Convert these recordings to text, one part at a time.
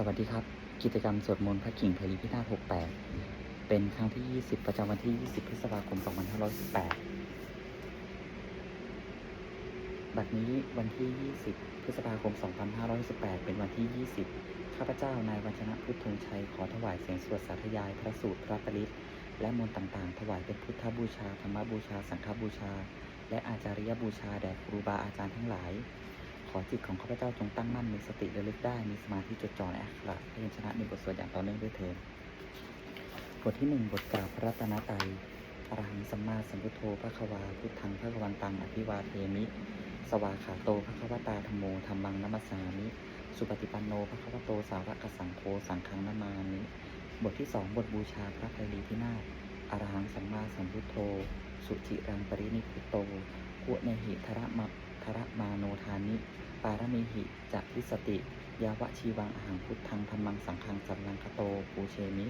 สวัสดีครับ กิจกรรมสวดมนต์พระกิ่งเพลิพินาศ68 เป็นครั้งที่ 20 ประจำวันที่ 20 พฤษภาคม 2518 บัดนี้วันที่ 20 พฤษภาคม 2518 เป็นวันที่ 20 ข้าพเจ้านายวัชนะพุทธงชัย ขอถวายเสียงสวดสาธยาย พระสูตรพระปริตและมนต์ต่างๆ ถวายเป็นพุทธบูชา ธรรมบูชา สังฆบูชา และอาจาริยบูชาแด่ครูบาอาจารย์ทั้งหลาย ขอจิตของข้าพเจ้าจงตั้งมั่นมีสติระลึกได้มีสมาธิจดจ่อในอักขระพยัญชนะในบทสวดอย่างต่อเนื่องด้วยเถิดบทที่หนึ่งบทกล่าวพระรัตนตรัยอรหังสัมมาสัมพุทโธพระควาพุทธังพระกวันตังอภิวาเทมิ สวาขาโตพระควตาธรรมโมธรรมังนัมสสามิ สุปฏิปันโนพระควโตสาวกสังโฆสังฆังนามามิบทที่สองบทบูชาพระไตรลีที่นาอรหังสัมมาสัมพุทโธ สุจิรังปรินิพุโตกุเนหิทระมะ ระมาโนทานิ ปารมีหิจะทิสติ ยาวะชีวังอาหังพุทธังธรรมังสังฆังสัรลังคโตปูเชมิ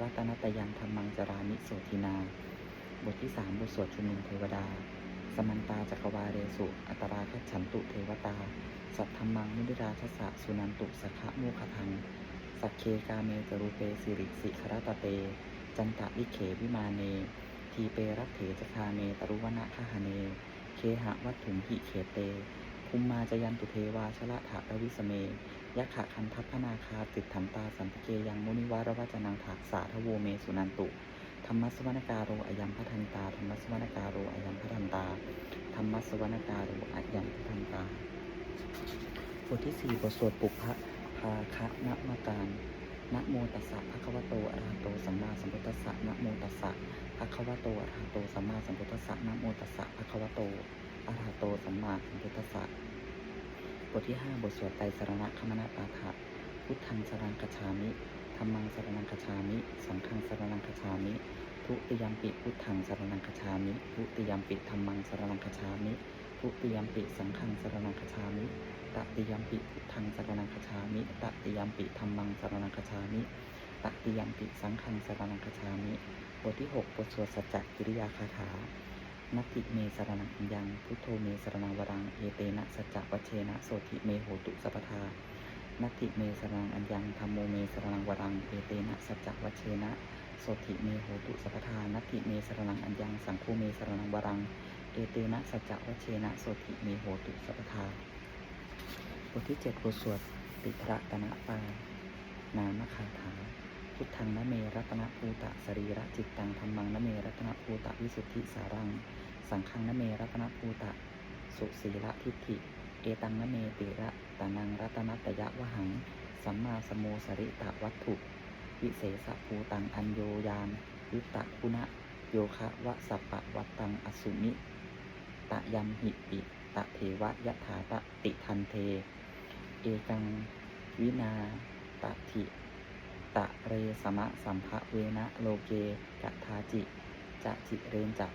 รัตนตยังธรรมังจรามิโสทินา บทที่สามบทสวดชุมนุมเทวดา สมันตาจักรวาเรสุ อัตราคัจฉันตุเทวตา สัทธรรมังมุนิราชสะสุนันตุสักขะโมคทัง สักเคกาเมจรูเปสิริสิครตเต จันตะวิเขวิมาเน ทีเปรัตเถจคาเมตรุวนะคหเน เคหะวัตถุหิเขเตภูมมาจยันตุเทวาชละถาระวิสเมยะขะคันทัพพนาคาติดถันตาสันตเกยังมุนิวารวัจนังถากสาทโวเมสุนันตุ ธรรมสวรการโรอยัมพัทันตา ธรรมสวรการโรอยัมพัทันตา ธรรมสวรการโรอยัมพัทันตา บทที่สี่บทสวดปุพพะภาคะนะมการนะโมตัสสะภะคะวะโตอะระหะโตสัมมาสัมพุทธัสสะนะโมตัสสะ ภะคะวะโตอะระหะโตสัมมาสัมพุทธัสสะนะโมตัสสะภะคะวะโตอะระหะโตสัมมาสัมพุทธัสสะบทที่ห้าบทสวดไตรสรณะคมนาปาฐะพุทธังสรังคชามิธรรมังสรนังคชามิ สังฆังสรนังคชามิ ทุติยมปิพุทธังสรนังคชามิ ทุติยมปิธรรมังสรนังคชามิ ทุติยมปิสังฆังสรนังคชามิตติยมปิพุทธังสรนังคชามิตติยมปิธรรมังสรนังคชามิตติยมปิสังฆังสรนังคชามิ บทที่ 6 บทสวดสัจจกิริยาคาถานัตติเมสรนังอัญญัง พุทโธเมสรนังวรัง เอเตนะสัจจวัชเชนะ โสติเมโหตุสัพพทานัตติเมสรังอัญญังธรรมโมเมสรังวรัง เอเตนะสัจจวัชเชนะโสติเมโหตุสัพพทานัตติเมสรังอัญญังสังโฆเมสรังวรัง เอเตนะสัจจวัชเชนะโสติเมโหตุสัพพทาบทที่7บทสวดติพระตนะปานามคาถา พุทธังนเมรัตนภูตะสรีระจิตตังธรรมังนเมรัตนภูตะวิสุทธิสารัง สังฆังนเมรัตนภูตะ สุสีละทิฏฐิ เอตังนเมติระตานังรัตนตยะวหัง สัมมาสโมสริตะวัตถุ วิเศษภูตังอัญโยยานวิตะคุณะโยคะวะสัปปะวัตตังอสุมิ ตะยัมหิปิตะเทวะยะถาตะติทันเท เอกังวินาตถิะเรสมะสัมภะเวนะโลเกกะทาจิจะจิเรนจัก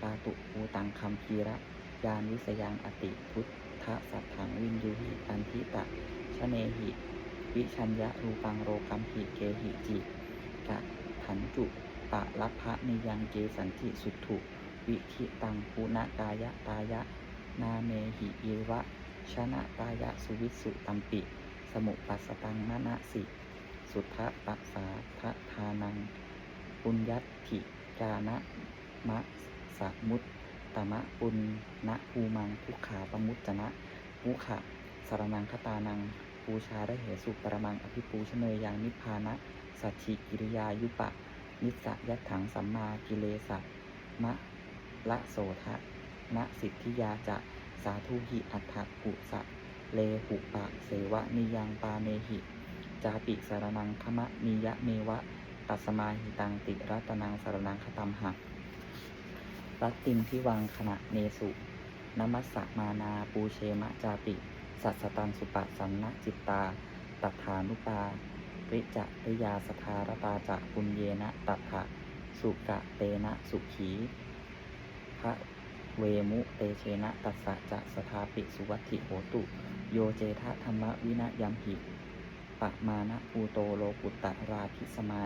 ปาตุปูตังคัมพีระยานวิสยังอติพุทธสัทถังวินยูหิปันทิตะชะเนหิ วิชัญญะรูปังโรกัมหิเกหิจิกะถันจุปะลัพพะนิยังเกสันติสุถุวิคิตังปุณกายะตายะ นาเมหิเยวะชนะตายะสุวิสุตัมปิ สมุปัสสตังมณสิ สุทธปัสสาทะทานัง ปุญญัตถิกานะมะสะมุตตมะปุณณภูมังทุกขาปมุตจนะมุขะสารนังคตานังปูชาได้เหสุปรมังอภิปูชเนยยังนิพพานะสัจฉิกิริยายุปะ นิสยัตถังสัมมากิเลสะมะละโสทะนะสิทธิยาจะสาธุหิอัฏฐกุสะเลหุปะ เสวะนิยังปาเนหิ จาปิสารนังคมะนิยะเมวะ ตัสมาหิตังติรัตนังสารนังคตัมหักรัตติมพิวังขณะเนสุนมัสสะมานาปูเชมะจาปิสัสสตังสุปะสันนจิตตาตัฐานุปาริจะริยาสทารตาจะปุญเยนะตัถะสุกะเตนะสุขีพระเวมุเตเชนะตัสสะจะสทาปิสุวัติโหตุ โยเจทะธรรมวินะยัมหิ ปะมานะปูโตโลกุตตะราพิสมา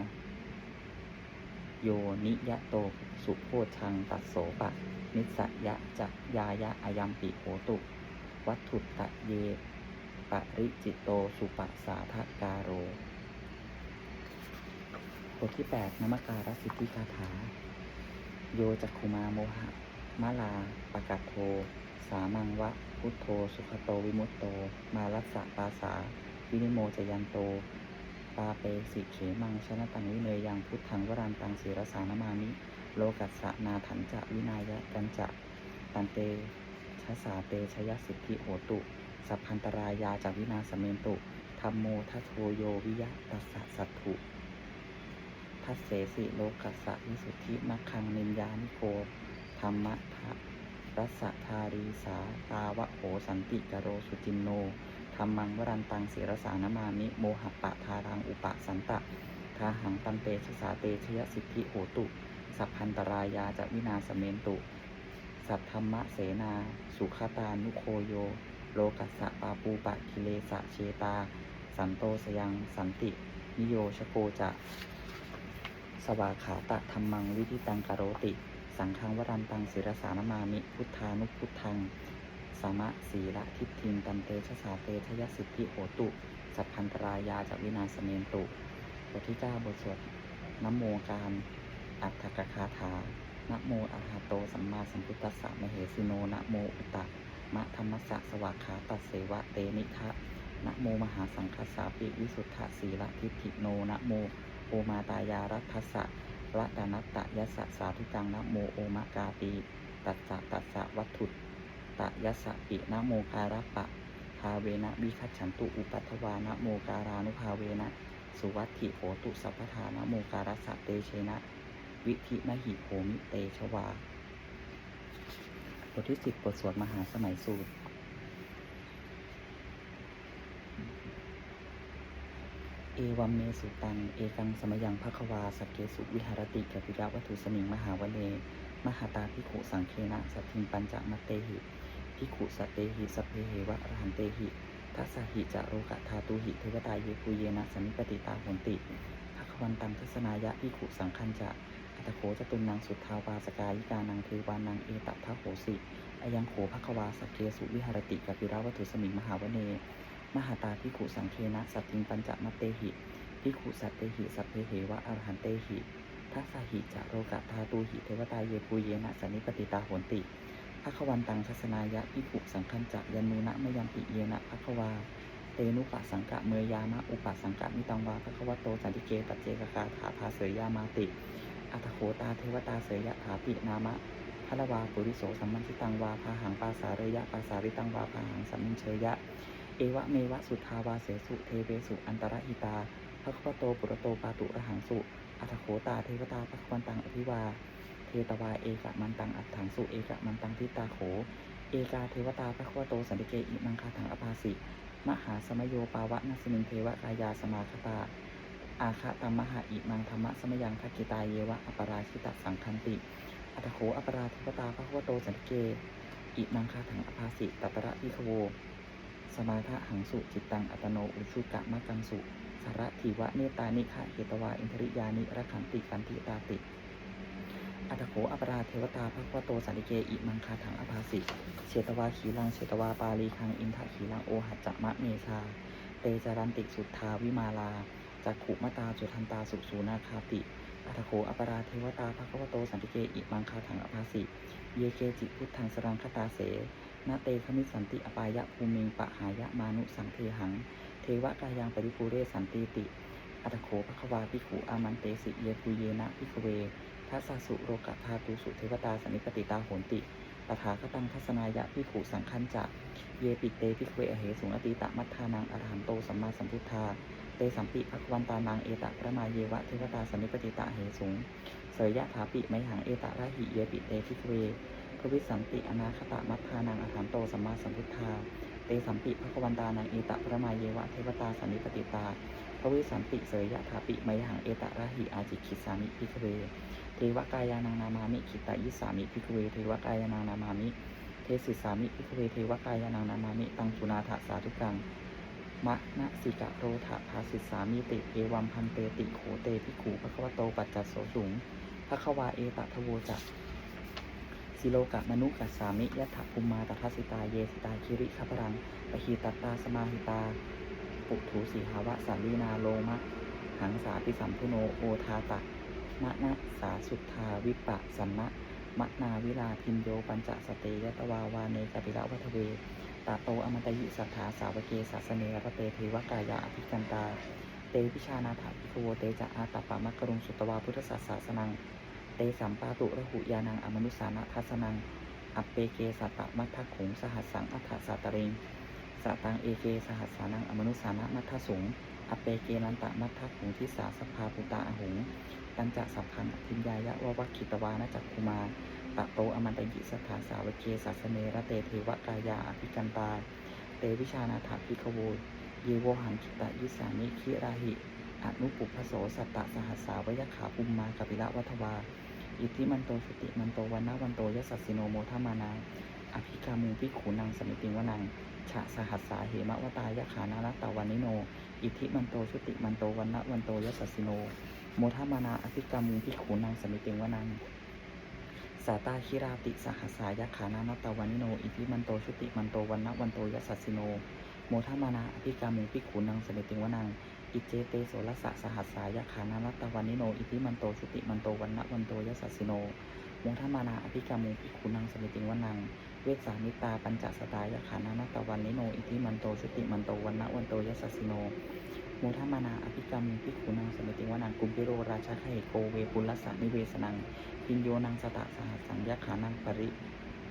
โยนิยะโตสุโพชังตัสโสปะ นิสยะจะยายะอายัมปิโหตุ วัตถุตะเย ปริจิตโตสุปสาทกาโรบทที่ 8นมการสิทธิคาถา โยจักขุมาโมหะมะลาปะกัตโท สามังวะ พุทโธ สุขโตวิมุตโต มารัสสะปาสา วินิโมจะยันโต ปาเปสิเขมังชนะตังวิเนยยังพุทธังวรันตังศิรสานมามิ โลกัสสะนาถันจะวินายะกันจะตันเตชะสาเตชยสิทธิโหตุ สัพพันตรายาจากวินาสเมนตุธรรมโมทัโชโยวิยะตัสสะสัตถุทัสเสสิโลกัสสะวิสุทธิมัคคังนินยานิโกธรรมะทะ รัสสะทารีสาตาวะโหสันติกโรสุจินโนธรรมังวรันตังศิรสานมามิโมหะปะทารังอุปสันตะทาหังตันเตชะสาเตชยสิทธิโหตุ สัพพันตรายาจะวินาสเมนตุ สัทธรรมะเสนา สุขตานุโคโย โลกัสสะปาปูปะกิเลสะเชตา สันโตสยังสันติ นิโยชโกจะ สวาขาตะธรรมังวิธิตังกโรติ สังฆังวรันตังศิรสานมามิ พุทธานุพุทธัง สมะสีละทิฏฐิงตันเตชะสาเตชยสิทธิโหตุ สัพพันตรายาจากวินาสเมนตุ บทที่เก้าบทสวดนโมการอัตถกคาถานะโมอะระหะโตสัมมาสัมพุทธัสสะมเหสิโนนะโมอุตตะมะธรรมสสะสวากขาตัสเสวะเตนิทะนะโมมหาสังคสาปิวิสุทธะสีละทิฏฐิโนนะโมโอมาตายารัทัสสะ ระดานัตตะยัสสะสาธุกังนะโมโอมะกาปีตัสสะตัสสะวัตถุตะยัสสะปินะโมการะปะภาเวนะวิคัจฉันตุอุปัทวานะโมการานุภาเวนะสุวัตถิโหตุสัพพทานะโมการัสะเตเชนะ วิธินหิโหมิเตชวาบทที่สิบบทสวดมหาสมัยสูตร เอวัมเมสุตัง เอกังสมยังภควาสกเกสุวิหารติกปิยวัตถุสมิงมหาวเล มหาตาพิขุสังเคนะสัทธิมปัญจมัตเตหิพิขุสตเตหิสพเพเหวะรันเตหิทัสสะหิจะโรกะทาตุหิเทวตาเยปุเยนะสมิปติตาหนติภควันตังทัศนายะพิขุสังคัญจะอัตโขจตุนังสุทธาวาสกายิกานังเทวานังเอตัทโหสิอายังโขภควาสกเกสุวิหารติกปิราวัตถุสมิงมหาวเน มหาตาพิขุสังเคนะสัตติงปัญจมัตเตหิพิขุสัตเตหิสัพเพเหวะอรหันเตหิทัสสหิจะโรกะทาตุหิเทวตาเยปุเยนะสันิปติตาโหนติภควันตังทัศนายะพิขุสังคัญจะยานุนะมยัมปิเยนะภควาเตนุปสังกะเมยามะอุปสังกะมิตังวาภควโตสันติเกตัจเจกคาถาภาเสยยามาติอัตโขตาเทวตาเสยยะถาปินามะพระวาปุริโสสัมมันติตังวาพาหังปาสาเรยะปาสาริตังวาพาหังสัมมินเชยะ เอวะเมวะสุทาวาเสสุ เทเวสุ อันตรหิตาภควโตปุระโตปาตุระหังสุอัตโขตาเทวตาภควันตังอภิวา เทตวาเอกะมันตังอัตถังสุ เอกะมันตังทิตาโข เอกาเทวตาภควโตสันติเกอิมังคาถังอภาสิ มหาสมโยปาวะนัสมิงเทวกายาสมาคตา อาคะตัมมหาอิมังธรรมะสมยังทักกิตาเยวะอปราชิตสังคันติอัตโขอปราเทวตาภควโตสันติเกอิมังคาถังอภาสิตัตระพิคโว สมาทะหังสุจิตตังอัตโนอุชุกะมะกังสุสารถิวะเนตานิคะเหตวาอินทริยานิระขันติกันติตาติอัตโขอปราเทวตาภควโตสันติเกอิมังคาถังอภาสิเชตวาขีลังเชตวาปาลีคังอินทะขีลังโอหัจจมะเมชาเตจารันติสุทธาวิมาลาจักขุมตาจุทันตาสุสูนาคาติอัตโขอปราเทวตาภควโตสันติเกอิมังคาถังอภาสิเยเกจิพุทธังสรังคตาเส นาเตขมิสันติอปายะภูมิงปะหายะมานุสังเทหัง เทวกายังปริภูเรสันติติ อัตโขภควาพิขุอามันเตสิเยปุเยนะพิกเวทัสสุโรกะธาตุสุเทวตาสนิปติตาโหนติตถาคตังทัศนายะพิขุสังคัญจะเยปิเตพิกเวอเหสุงอติตะมัทธานังอรหันโตสัมมาสัมพุทธา เตสัมปิภควันตานังเอตะพระมาเยวะเทวตาสนิปติตาเหสุงเสยยะถาปิไมหังเอตะระหิเยปิเตพิกเว วิสันติอนาคตะมัทธานังอรหันโตสัมมาสัมพุทธาเตสัมปิภควันตานังเอตะพระมาเยวะเทวตาสนิปติตาพระวิสันติเสยยะถาปิไมหังเอตะระหิอาจิคิสามิพิกเว เทวกายานังนามามิขิตายิสามิพิกเว เทวกายานังนามามิเทสิสามิพิกเว เทวกายานังนามามิตังสุนาถสาธุกังมะนะสิกะโรธาภาสิสามิติเอวัมพันเตติโขเตพิขูภควโตปัจจัสโสสุงภควาเอตะทโวจัก สิโลกะมนุกัสสามิยัตถภูมาตทัสสิตาเยสิตาคิริขัพรังปะฮีตัตตาสมาหิตา ปุถุสีหาวะสาลีนาโลมะ หังสาปิสัมพุโนโอทาตะมะนะสาสุทธาวิปะสัมมะมะนาวิลาพินโยปัญจสเตยตวาวาเนกปิระวัทเวตาโตอมตยิสัทธาสาวเกศาสเนรเตเทวกายาอภิกันตา เตวิชานาถาภิโวเตจะอาตปะมักกรุงสุตวาพุทธศาสสนัง เตสัมปาตุระหุยานังอมนุสานะทัสนัง อัปเปเกสัตตมัทธขุงสหัสสังอัฏฐสัตเริงสตังเอเกสหัสสานังอมนุสานะมัทธสงอปเปเกนันตะมัทธขุงทิสาสภาปุตาอหงตันจะสัพพันอภิญญายะววัคคิตวานะจักคุมาตะโตอมันตยิสถาสาวเกสัสเนระเตเทวกายาอภิกันตา เตวิชานาถาภิกขโวเยโวหันคิตะยิสานิคิราหิ อนุปุพโสสัตตะสหัสสาวยขาปุมมากัปิละวัทวา อิทธิมันโตสุติมันโตวันนะวันโตยสัสสิโนโมทามานาอภิกามุพิขุนังสมิติงวนังฉะสหัสสาเหมะวตายขานาลตาวันนิโน อิทธิมันโตชุติมันโตวันนะวันโตยสัสสิโน โมทามานาอภิกามุพิขุนังสมิติงวนังสาตาคิราติสหัสสายขานานตาวันนิโน อิทธิมันโตชุติมันโตวันนะวันโตยสัสสิโน โมทามานาอภิกามุพิขุนังสมิติงวนัง อิเจเตโสรสะสหัสสายขานานตาวันนิโน อิทิมันโตชุติมันโตวันนะวันโตยสัสสิโนโมทมานาอภิกามุภิกขุนังสมิติงวนัง เวสามิตาปัญจสตายขานานาตวันนิโน อิทิมันโตชุติมันโตวันนะวันโตยสัสสิโนโมทมานาอภิกามุภิกขุนังสมิติงวนังกุมพิโรราชาไคโกเวปุลสะนิเวสนังพินโยนังสตะสหัสสังยขานังปริ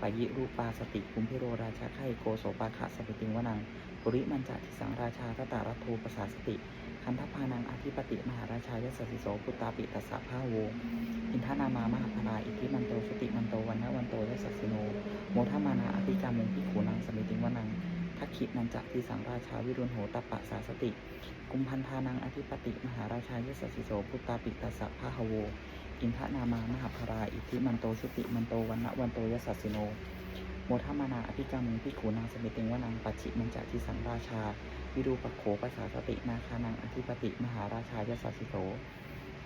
ปยิรูปาสติกุมพิโรราชาไคโกโสปาคะสมิติงวนังปุริมันจะทิสังราชาตตารัตโทปสาสติ คันทพานังอธิปติมหาราชายสสสิโสพุตตาปิตัสสะพาโวอินทนามามหาพนาอิทธิมันโตชุติมันโตวันนะวันโตยสัสสิโน โมทมานาอภิกามุงพิขูนังสมิติงวนังทักขินันจะทิสังราชาวิรุณโหตปะสาสติ กุมพันธานังอธิปติมหาราชายสสสิโสพุตตาปิตัสสะพาหโวอินทนามามหาพราอิทธิมันโตชุติมันโตวันนะวันโตยสัสสิโนโมทมานาอภิกามุงพิขูนังสมิติงวนังปัจฉิมันจะทิสังราชา วิรูปโขปัสสาสตินาคานังอธิปติมหาราชายสสสิโส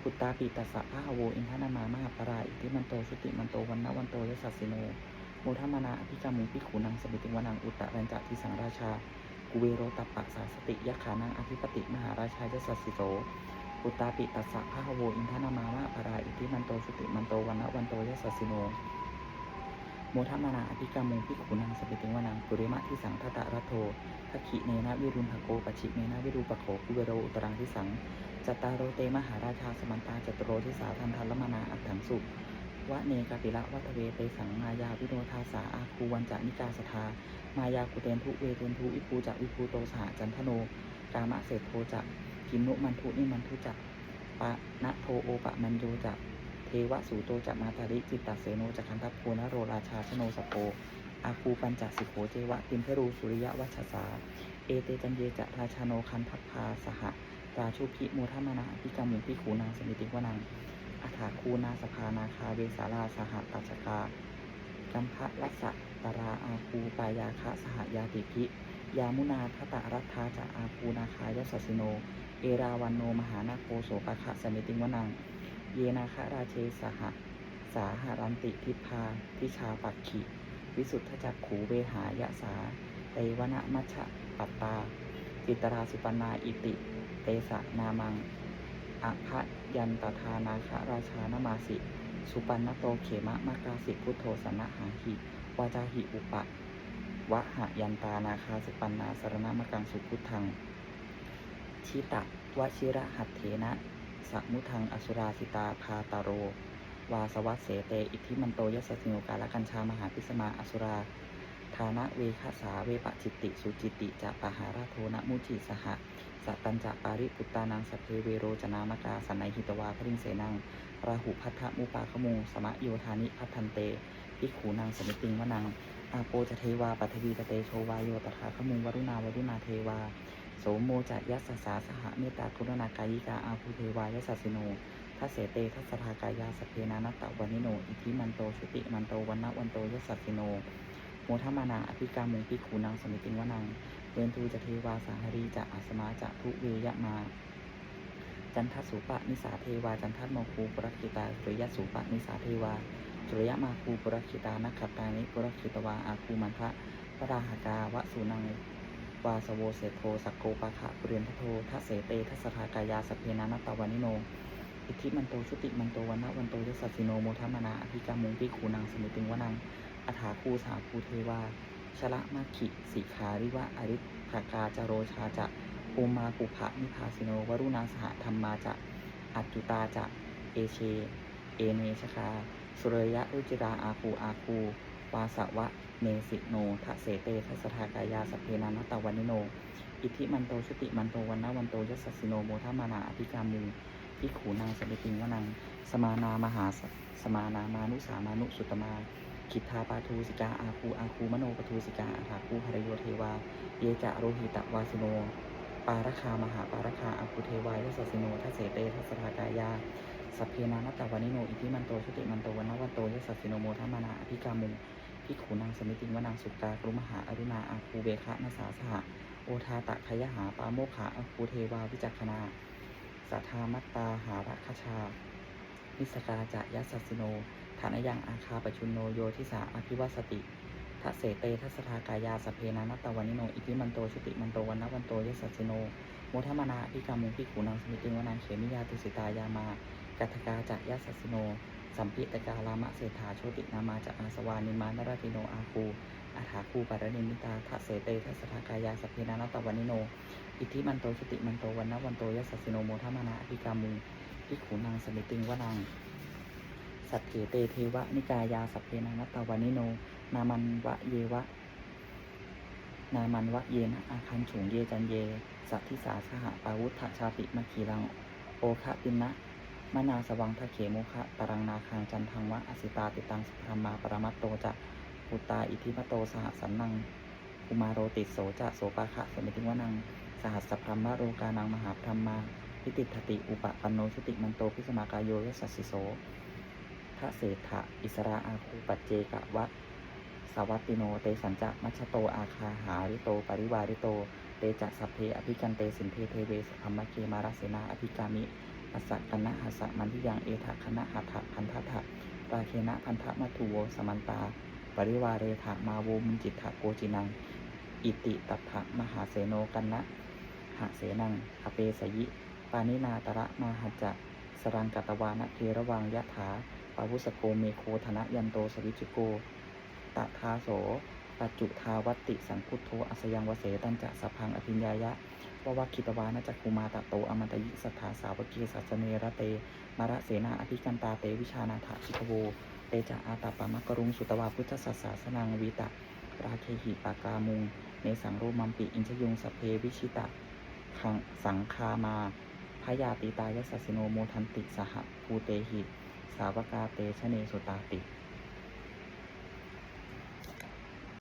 พุตตาปิตัสสะพะหโวอินทนามามหาปราอิทิมันโตชุติมันโตวันนะวันโตยสัสสิโนโมทมานาอภิกามุพิขุนังสมิติวนังอุตตะรัญจะทิสังราชากุเวโรตัปปะสาสติยะขานังอธิปติมหาราชายสัสสิโสพุตตาปิตัสสะพะหโวอินทนามามหาปราอิทิมันโตชุติมันโตวันนะวันโตยสัสสิโน โมทมานาอภิกามุพิขุนังสมิติวนังปุริมะทิสังทตะรัตโททักขิเนนะวิรุณหโกปชิเมนะวิรูปโขกุเวโรอุตรังทิสังจตตารโรเตมหาราชาสมันตาจตโรทิสาทันทัละมานาอัตถังสุวะเนกาปิละวัตเวเตสังมายาวิโนทาสาอาคูวันจานิกาสทามายากุเตนทุเวเตนทุวิภูจักวิภูโตสหจันทโนกามะเศษโทจักกิมนุมันทุนิมันทุจักปะนะโทโอปะมันโยจัก เทวสูโตจักมาตาริจิตตเสโนจักขันทัพโพนโรราชาชโนสโปอาคูปัญจสิโขเจวะติมเพรูสุริยวัชสา เอเตจันเยจะราชาโนคันทัพพาสหราชุพิโมทมานาอภิกามุพิขูนางสมิติวนังอัฐาคูนาสภานาคาเวสาราสหตัชกากัมภะรัสะตราอาคูปายาคะสหยาติพิ ยามุนาทตะรัตถาจะอาคูนาคายสัสสิโน เอราวันโนมหานาโคโสปะคะสมิติวนัง เยนาคะราเชสหสาหารันติทิพาทิชาปักขิ วิสุทธจักขูเวหายะสาเตวนะมัชะปัตตา จิตราสุปนาอิติ เตสะนามังอภะยันตทานาคราชานมาสิ สุปันนโตเขมะมากาสิพุทโธสนะหาหิวาจาหิอุปะวะหะยันตานาคาสุปันนาสรณมกังสุพุทธัง ชิตะวชิระหัตเถนะ สมุทังอสุราสิตาพาตาโร วาสวัสเสเต อิทธิมันโตยสสิโนกาลกัญชามหาพิสมาอสุราฐานะเวคสาเวปะจิตติ สุจิติจะปะหาราโทนะมุจิสหะสัตตัญจะปาริปุตตานังสพเพเวโรจนามกาสันไนหิตวาพริงเสนังราหุพัทธมุปาขโมสมะโยธานิพัทันเตพิขูนางสมิติงวนังอาโปจะเทวาปัทวีตเตโชวาโยตถาขมุงวรุณาวรุณาเทวา โสโมจะยัสสาสหเมตตากรุณากายิกาอาภูเทวายสัสสิโนทัสเสเตทัสทากายาสเพนานัตตะวานิโน อิทิมันโตชุติมันโตวันนะวันโตยสัสสิโน โมทมานาอภิกามุงพิขูนางสมิติวนังเวนทูจะเทวาสาหรีจะอาสมาจะทุเวยะมา จันทสุปะนิสาเทวาจันทัตโมคูปรักิตาหรือยสูปะนิสาเทวาจุรยมาคูปรคิตานักขัตตานิปุรคิตวาอาคูมันทะปราหากาวะสุนัง วาสโวเสโทสักโกปะขะปุเรียนทโททัเสเตทัสสทากายาสพเพนานัตตวานิโน อิทธิมันโตชุติมันโตวันนะวันโตยสสสิโนโมทัมนาอภิกามุงพิขูนางสมิติงวนังอัฐาคูสาคูเทวาชละมาขิสิขาริวะอริภากาจโรชาจะอุมาปุภะนิพาสิโนวรุณาสหธรรมมาจะอัจจุตาจะเอเช เอเนชคา สุเรยะรุจิราอาคูอาคูวาสวะ เนสิโนทะเสเตทัสทากายาสพเพนานตตวันิโน อิทิมันโตชุติมันโตวันนะวันโตยสสสิโนโมทัมมานาอภิกามุงพิขูนางสมิติงวนัง สมานามหาสสมานามานุสามานุสุตมาคิทธาปาทูสิกาอาคูอาคูมโนปทูสิกาอาถาคูหรโยเทวา เยจะโรหิตะวาสิโน ปารคามหาปารคาอาคูเทวายสสสิโนทัสเสเตทัสทากายาสัพเพนานตตวานิโน อิทิมันโตชุติมันโตวันนาวันโตยสัสสิโนโมทัมมานาอภิกามุ งพิขูนางสมิติงวนางสุกากรุมหาอรุณาอาคูเบคะนาสาสหะโอทาตะขยหาปาโมขะอาคูเทวาวิจักขณาสัทธามัตตาหารัคชานิสกาจะยัสสสิโนฐานยังอาคาปชุนโนโยทิสาอภิวสติทัเสเตทัสทากายาสเพนานัตตวานิโน อิทิมันโตชุติมันโตวันนวันโตยสัสสิโนโมทมานาอิกามุงพิขูนางสมิติงวนางเขมิยาตุสิตายามากัทกาจะยัสสสิโน สัมพิตกาลามะเศรษฐาโชตินามาจะอาสวานิมานราติโนอาคูอาถาคูปารณิมิตาทัสเสเตทัสทากายาสพเพนานัตตวานิโน อิทธิมันโตชติมันโตวันนวันโตยสัสสิโนโมทัมานาอภิกามุงพิขูนางสมิติงวนางสัตเถเตเทวะนิกายาสัพเพนานัตตวานิโน นามันวะเยวะ นามันวะเยนะอาคันฉุงเยจันเย สัตทิสาสหปาวุธชาติมะขีรัง โอคะตินะ มนาสวังทะเขโมคะตรังนาคังจันทังวะอสิตาติตังสุพรมมาปรมัตโตจะปุตตาอิทิมโตสหสันนังอุมาโรติโสจะโสปาคะสมิติวนัง สหัสสพรมมะโรกานังมหาพรหมาพิติทติอุปปันโนชุติมันโตพิสมากายโยยสัสสิโสพระเศรษฐะอิสราอาคูปัจเจกะวัตสวัตติโนเตสัญจะมัชโตอาคาหาริโตปริวาริโตเตจะสัพเพอภิกันเตสินเทเทเวสอัมมะเคมาราเสนาอภิกามิ อัสสะกนะหัสสะมันทิยังเอทะคณะหัตถะพันทะทะปาเคนะพันธะมัทุโวสมันตา ปริวาเรถะมาโวมุนจิตถะโกจินัง อิติตัพะมหาเสโนกันนะหะเสนังอเปสยิ ปานินาตระมาหัจะสรังกัตวานะเทระวังยะถาปาวุสโกเมโคธนะยันโตสวิจุโกตทาโสปัจจุทาวัติสังคุโทอัสยังวเสตันจะสพังอภิญญายะ ววัคคิตวานะจักคุมาตะโตอมันตยิสัทธาสาวกีสัสเนระเตมาระเสนาอภิกันตาเตวิชานาถาชิกโวเตจะอาตาปามะกรุงสุตวาพุทธสัสสาสนังวิตะราเคหิปากามุงเนสังโรมัมปิอินชยุงสเพวิชิตะขังสังคามาพยาติตายสสสิโนโมทันติสหภูเตหิ สาวกาเตชะเนสุตาติ